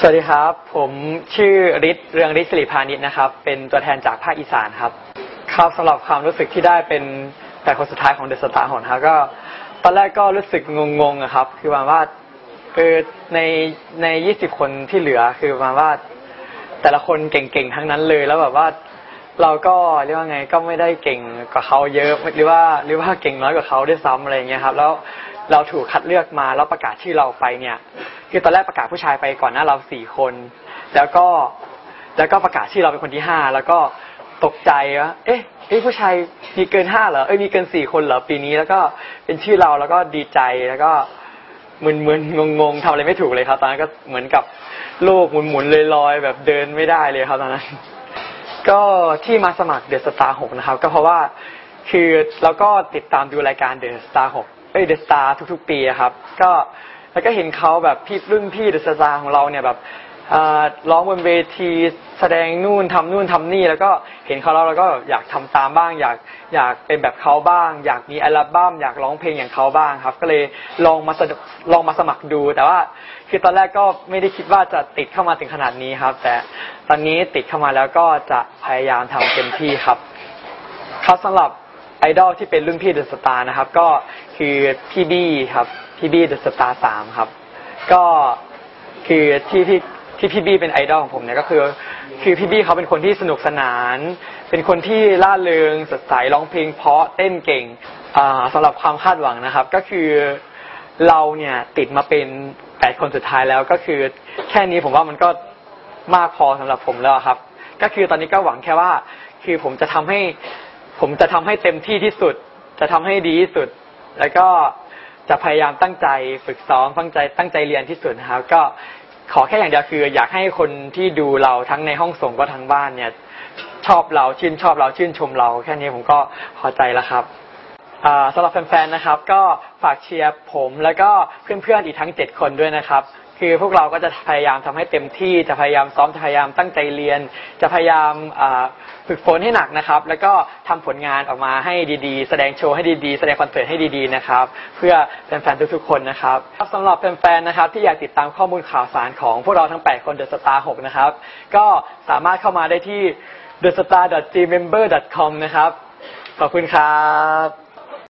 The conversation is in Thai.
สวัสดีครับ ผมชื่อฤทธิ์เรืองฤทธิ์สิริพานิชนะครับ เป็นตัวแทนจากภาคอีสานครับ ครับสำหรับความรู้สึกที่ได้เป็นแต่คนสุดท้ายของเดอะสตาร์หนครับก็ ตอนแรกก็รู้สึกงงๆอะครับ คือประมาณว่าเออในในยี่สิบคนที่เหลือคือประมาณว่า แต่ละคนเก่งๆทั้งนั้นเลยแล้วแบบว่าเราก็เรียกว่าไงก็ไม่ได้เก่งกว่าเขาเยอะหรือว่าหรือว่าเก่งน้อยกว่าเขาด้วยซ้ำอะไรเงี้ยครับ แล้วเราถูกคัดเลือกมาแล้วประกาศชื่อเราไปเนี่ย คือตอนแรกประกาศผู้ชายไปก่อนหน้าเราสี่คน แล้วก็แล้วก็ประกาศชื่อเราเป็นคนที่ห้าแล้วก็ตกใจว่าเอ๊ะเอ๊ะผู้ชายมีเกินห้าเหรอเอ้ยมีเกินสี่คนเหรอปีนี้แล้วก็เป็นชื่อเราแล้วก็ดีใจแล้วก็มึนๆงงๆทำอะไรไม่ถูกเลยครับตอนนั้นก็เหมือนกับโลกหมุนๆลอยๆแบบเดินไม่ได้เลยครับตอนนั้น ก็ที่มาสมัครเดอะสตาร์หกนะครับ ก็เพราะว่าคือเราก็ติดตามดูรายการเดอะสตาร์หกเอ้ยเดอะสตาร์ทุก ๆ ปีครับ ก็ แล้วก็เห็นเขาแบบพี่รุ่นพี่เดอะสตาร์ของเราเนี่ยแบบร้องบนเวทีแสดงนู่นทำนู่นทำนี่ แล้วก็เห็นเขาแล้วเราก็อยากทำตามบ้าง อยากอยากเป็นแบบเขาบ้าง อยากมีอัลบั้มอยากร้องเพลงอย่างเขาบ้างครับ ก็เลยลองมาสะลองมาสมัครดู แต่ว่าคือตอนแรกก็ไม่ได้คิดว่าจะติดเข้ามาถึงขนาดนี้ครับ แต่ตอนนี้ติดเข้ามาแล้วก็จะพยายามทำเต็มที่ครับ ครับสำหรับไอดอลที่เป็นรุ่นพี่เดอะสตาร์นะครับ ก็คือพี่บี้ครับ พี่บี้เดอะสตาร์สามครับ ก็คือที่ที่ที่พี่บี้เป็นไอดอลของผมเนี่ยก็คือ คือพี่บี้เขาเป็นคนที่สนุกสนาน เป็นคนที่ล่าเริงสดใสร้องเพลงเพราะเต้นเก่งอ่าสำหรับความคาดหวังนะครับ ก็คือเราเนี่ยติดมาเป็นแปดคนสุดท้ายแล้วก็คือ แค่นี้ผมว่ามันก็มากพอสำหรับผมแล้วครับ ก็คือตอนนี้ก็หวังแค่ว่า คือผมจะทำให้ ผมจะทำให้เต็มที่ที่สุด จะทำให้ดีที่สุด แล้วก็ จะพยายามตั้งใจฝึกซ้อมตั้งใจตั้งใจเรียนที่สุดนะครับก็ขอแค่อย่างเดียวคือ อยากให้คนที่ดูเราทั้งในห้องส่งก็ทั้งบ้านเนี่ย ชอบเราชื่นชอบเราชื่นชมเรา แค่นี้ผมก็พอใจแล้วครับสำหรับแฟนๆนะครับ ก็ฝากเชียร์ผมแล้วก็เพื่อนๆอีกทั้ง 7 คนด้วยนะครับ คือพวกเราก็จะพยายามทำให้เต็มที่จะพยายามซ้อมจะพยายามตั้งใจเรียน จะพยายามฝึกฝนให้หนักนะครับ แล้วก็ทำผลงานออกมาให้ดีๆ แสดงโชว์ให้ดีๆ แสดงคอนเสิร์ตให้ดีๆนะครับ เพื่อแฟนๆทุกๆคนนะครับสำหรับแฟนๆนะครับที่อยากติดตามข้อมูลข่าวสารของพวกเราทั้ง 8 คน The Star 6นะครับก็สามารถเข้ามาได้ที่ thestar.gmember.com นะครับ ขอบคุณครับ